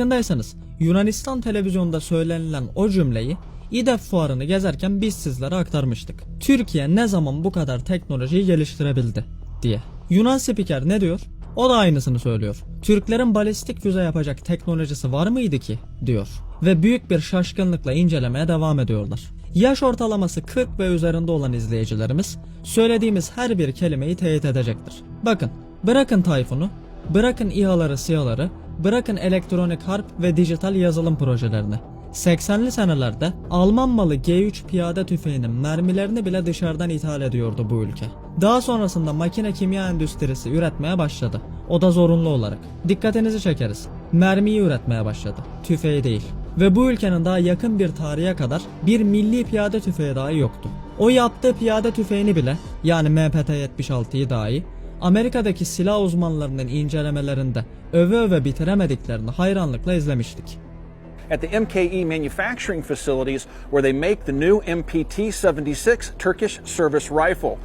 Farkındaysanız Yunanistan televizyonunda söylenilen o cümleyi İDEF fuarını gezerken biz sizlere aktarmıştık. Türkiye ne zaman bu kadar teknolojiyi geliştirebildi diye. Yunan spiker ne diyor? O da aynısını söylüyor. Türklerin balistik füze yapacak teknolojisi var mıydı ki? diyor. Ve büyük bir şaşkınlıkla incelemeye devam ediyorlar. Yaş ortalaması 40 ve üzerinde olan izleyicilerimiz söylediğimiz her bir kelimeyi teyit edecektir. Bakın, bırakın Tayfun'u, bırakın İHA'ları SİHA'ları, bırakın elektronik harp ve dijital yazılım projelerini. 80'li senelerde Alman malı G3 piyade tüfeğinin mermilerini bile dışarıdan ithal ediyordu bu ülke. Daha sonrasında makine kimya endüstrisi üretmeye başladı. O da zorunlu olarak. Dikkatinizi çekeriz. Mermiyi üretmeye başladı. Tüfeği değil. Ve bu ülkenin daha yakın bir tarihe kadar bir milli piyade tüfeği dahi yoktu. O yaptığı piyade tüfeğini bile yani MPT-76'yı dahi Amerika'daki silah uzmanlarının incelemelerinde öve öve bitiremediklerini hayranlıkla izlemiştik. at the MKE manufacturing facilities where they make the new MPT 76 Turkish service rifle.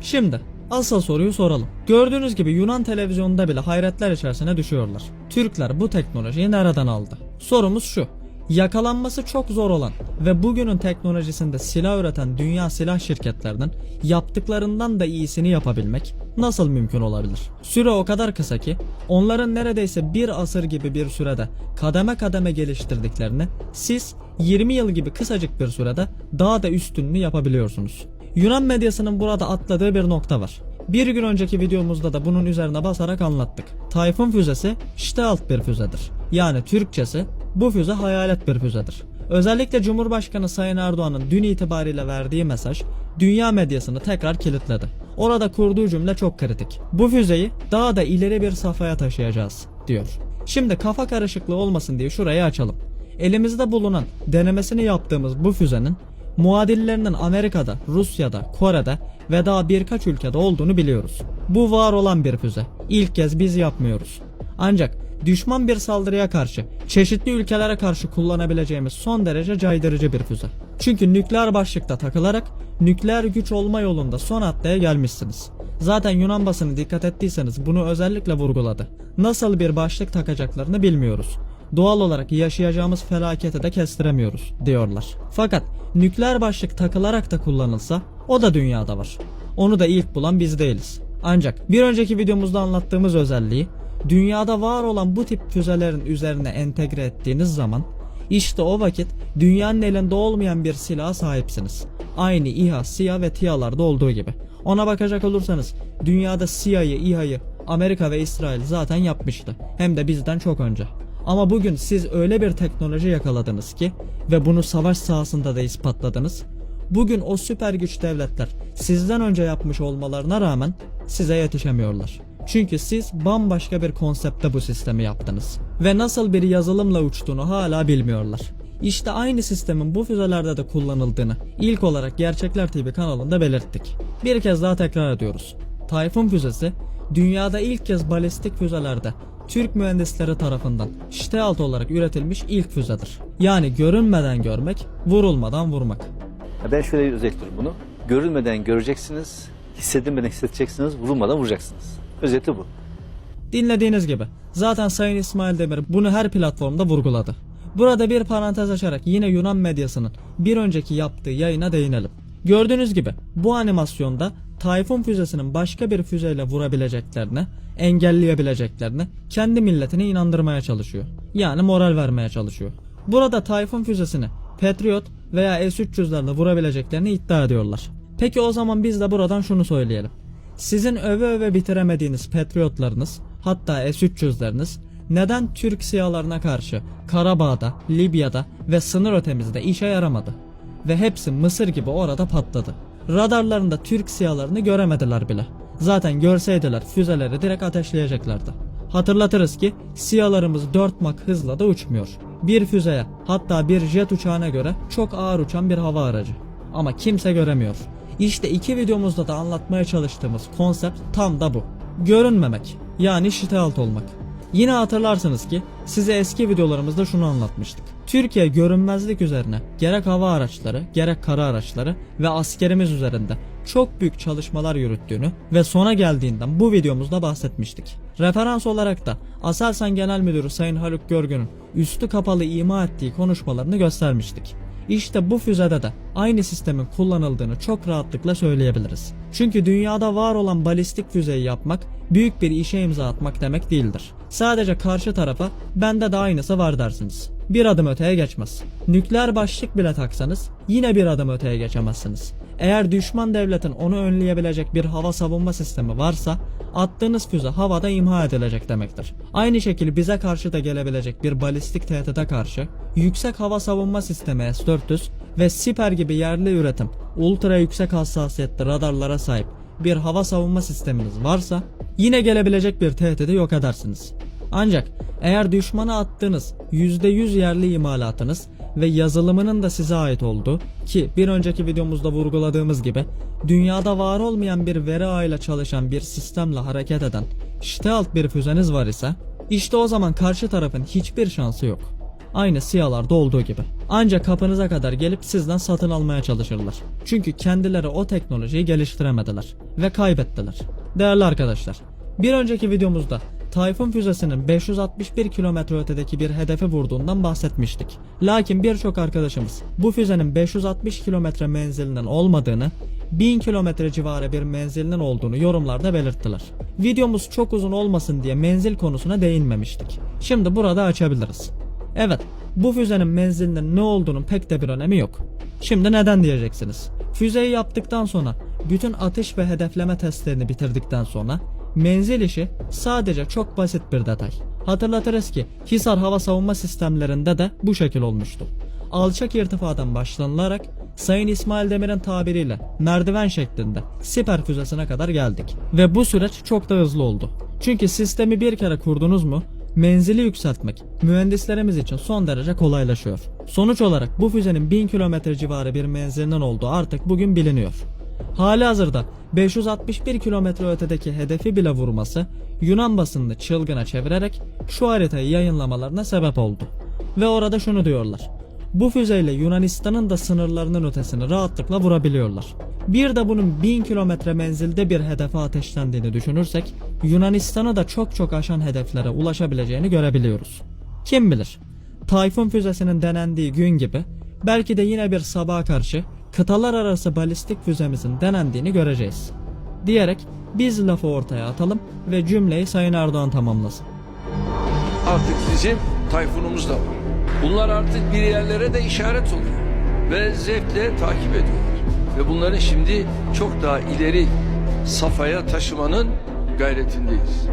Şimdi asıl soruyu soralım. Gördüğünüz gibi Yunan televizyonunda bile hayretler içerisine düşüyorlar. Türkler bu teknolojiyi nereden aldı? Sorumuz şu. Yakalanması çok zor olan ve bugünün teknolojisinde silah üreten dünya silah şirketlerinin yaptıklarından da iyisini yapabilmek nasıl mümkün olabilir? Süre o kadar kısa ki onların neredeyse bir asır gibi bir sürede kademe kademe geliştirdiklerini siz 20 yıl gibi kısacık bir sürede daha da üstününü yapabiliyorsunuz. Yunan medyasının burada atladığı bir nokta var. Bir gün önceki videomuzda da bunun üzerine basarak anlattık. Tayfun füzesi Stealth bir füzedir. Yani Türkçesi bu füze hayalet bir füzedir. Özellikle Cumhurbaşkanı Sayın Erdoğan'ın dün itibariyle verdiği mesaj dünya medyasını tekrar kilitledi. Orada kurduğu cümle çok kritik. Bu füzeyi daha da ileri bir safhaya taşıyacağız diyor. Şimdi kafa karışıklığı olmasın diye şurayı açalım. Elimizde bulunan denemesini yaptığımız bu füzenin muadillerinin Amerika'da, Rusya'da, Kore'de ve daha birkaç ülkede olduğunu biliyoruz. Bu var olan bir füze. İlk kez biz yapmıyoruz. Ancak düşman bir saldırıya karşı, çeşitli ülkelere karşı kullanabileceğimiz son derece caydırıcı bir füze. Çünkü nükleer başlıkta takılarak nükleer güç olma yolunda son hattaya gelmişsiniz. Zaten Yunan basını dikkat ettiyseniz bunu özellikle vurguladı. Nasıl bir başlık takacaklarını bilmiyoruz. Doğal olarak yaşayacağımız felaketi de kestiremiyoruz diyorlar. Fakat nükleer başlık takılarak da kullanılsa o da dünyada var. Onu da ilk bulan biz değiliz. Ancak bir önceki videomuzda anlattığımız özelliği dünyada var olan bu tip füzelerin üzerine entegre ettiğiniz zaman işte o vakit dünyanın elinde olmayan bir silaha sahipsiniz. Aynı İHA, SİHA ve TİHA'larda olduğu gibi. Ona bakacak olursanız dünyada SİHA'yı, İHA'yı Amerika ve İsrail zaten yapmıştı. Hem de bizden çok önce. Ama bugün siz öyle bir teknoloji yakaladınız ki ve bunu savaş sahasında da ispatladınız. Bugün o süper güç devletler sizden önce yapmış olmalarına rağmen size yetişemiyorlar. Çünkü siz bambaşka bir konsepte bu sistemi yaptınız. Ve nasıl bir yazılımla uçtuğunu hala bilmiyorlar. İşte aynı sistemin bu füzelerde de kullanıldığını ilk olarak Gerçekler TV kanalında belirttik. Bir kez daha tekrar ediyoruz. Tayfun füzesi dünyada ilk kez balistik füzelerde Türk mühendisleri tarafından Stealth olarak üretilmiş ilk füzedir. Yani görünmeden görmek, vurulmadan vurmak. Ben şöyle özetliyorum bunu. Görülmeden göreceksiniz, hissedilmeden hissedeceksiniz, vurulmadan vuracaksınız. Özeti bu. Dinlediğiniz gibi zaten Sayın İsmail Demir bunu her platformda vurguladı. Burada bir parantez açarak yine Yunan medyasının bir önceki yaptığı yayına değinelim. Gördüğünüz gibi bu animasyonda Tayfun füzesinin başka bir füzeyle vurabileceklerini, engelleyebileceklerini kendi milletine inandırmaya çalışıyor. Yani moral vermeye çalışıyor. Burada Tayfun füzesini Patriot veya S-300'lerle vurabileceklerini iddia ediyorlar. Peki o zaman biz de buradan şunu söyleyelim. Sizin öve öve bitiremediğiniz Patriotlarınız, hatta S-300'leriniz neden Türk siyalarına karşı Karabağ'da, Libya'da ve sınır ötemizde işe yaramadı? Ve hepsi Mısır gibi orada patladı. Radarlarında Türk siyalarını göremediler bile. Zaten görseydiler füzeleri direkt ateşleyeceklerdi. Hatırlatırız ki siyalarımız 4 mak hızla da uçmuyor. Bir füzeye hatta bir jet uçağına göre çok ağır uçan bir hava aracı. Ama kimse göremiyor. İşte iki videomuzda da anlatmaya çalıştığımız konsept tam da bu. Görünmemek yani stealth olmak. Yine hatırlarsınız ki size eski videolarımızda şunu anlatmıştık. Türkiye görünmezlik üzerine gerek hava araçları, gerek kara araçları ve askerimiz üzerinde çok büyük çalışmalar yürüttüğünü ve sona geldiğinden bu videomuzda bahsetmiştik. Referans olarak da Aselsan Genel Müdürü Sayın Haluk Görgün'ün üstü kapalı ima ettiği konuşmalarını göstermiştik. İşte bu füzede de aynı sistemin kullanıldığını çok rahatlıkla söyleyebiliriz. Çünkü dünyada var olan balistik füzeyi yapmak büyük bir işe imza atmak demek değildir. Sadece karşı tarafa bende de aynısı var dersiniz. Bir adım öteye geçmez. Nükleer başlık bile taksanız yine bir adım öteye geçemezsiniz. Eğer düşman devletin onu önleyebilecek bir hava savunma sistemi varsa attığınız füze havada imha edilecek demektir. Aynı şekilde bize karşı da gelebilecek bir balistik tehdide karşı yüksek hava savunma sistemi S-400 ve Siper gibi yerli üretim ultra yüksek hassasiyetli radarlara sahip bir hava savunma sisteminiz varsa yine gelebilecek bir tehdidi yok edersiniz. Ancak eğer düşmana attığınız %100 yerli imalatınız ve yazılımının da size ait olduğu ki bir önceki videomuzda vurguladığımız gibi dünyada var olmayan bir veri ağıyla çalışan bir sistemle hareket eden stealth bir füzeniz var ise işte o zaman karşı tarafın hiçbir şansı yok. Aynı siyalarda olduğu gibi. Ancak kapınıza kadar gelip sizden satın almaya çalışırlar. Çünkü kendileri o teknolojiyi geliştiremediler ve kaybettiler. Değerli arkadaşlar, bir önceki videomuzda Tayfun füzesinin 561 kilometre ötedeki bir hedefi vurduğundan bahsetmiştik. Lakin birçok arkadaşımız bu füzenin 560 kilometre menzilinin olmadığını, 1000 kilometre civarı bir menzilinin olduğunu yorumlarda belirttiler. Videomuz çok uzun olmasın diye menzil konusuna değinmemiştik. Şimdi burada açabiliriz. Evet, bu füzenin menzilinin ne olduğunun pek de bir önemi yok. Şimdi neden diyeceksiniz? Füzeyi yaptıktan sonra bütün atış ve hedefleme testlerini bitirdikten sonra menzil işi sadece çok basit bir detay. Hatırlatırız ki Hisar hava savunma sistemlerinde de bu şekil olmuştu. Alçak irtifadan başlanılarak Sayın İsmail Demir'in tabiriyle merdiven şeklinde siper füzesine kadar geldik. Ve bu süreç çok da hızlı oldu. Çünkü sistemi bir kere kurdunuz mu menzili yükseltmek mühendislerimiz için son derece kolaylaşıyor. Sonuç olarak bu füzenin 1000 kilometre civarı bir menzilinin olduğu artık bugün biliniyor. Hali hazırda 561 kilometre ötedeki hedefi bile vurması Yunan basınını çılgına çevirerek şu haritayı yayınlamalarına sebep oldu. Ve orada şunu diyorlar. Bu füzeyle Yunanistan'ın da sınırlarının ötesini rahatlıkla vurabiliyorlar. Bir de bunun 1000 kilometre menzilde bir hedefe ateşlendiğini düşünürsek Yunanistan'ı da çok çok aşan hedeflere ulaşabileceğini görebiliyoruz. Kim bilir? Tayfun füzesinin denendiği gün gibi belki de yine bir sabaha karşı kıtalar arası balistik füzemizin denendiğini göreceğiz. Diyerek biz lafı ortaya atalım ve cümleyi Sayın Erdoğan tamamlasın. Artık bizim tayfunumuz da var. Bunlar artık bir yerlere de işaret oluyor. Ve zevkle takip ediyorlar. Ve bunları şimdi çok daha ileri safhaya taşımanın gayretindeyiz.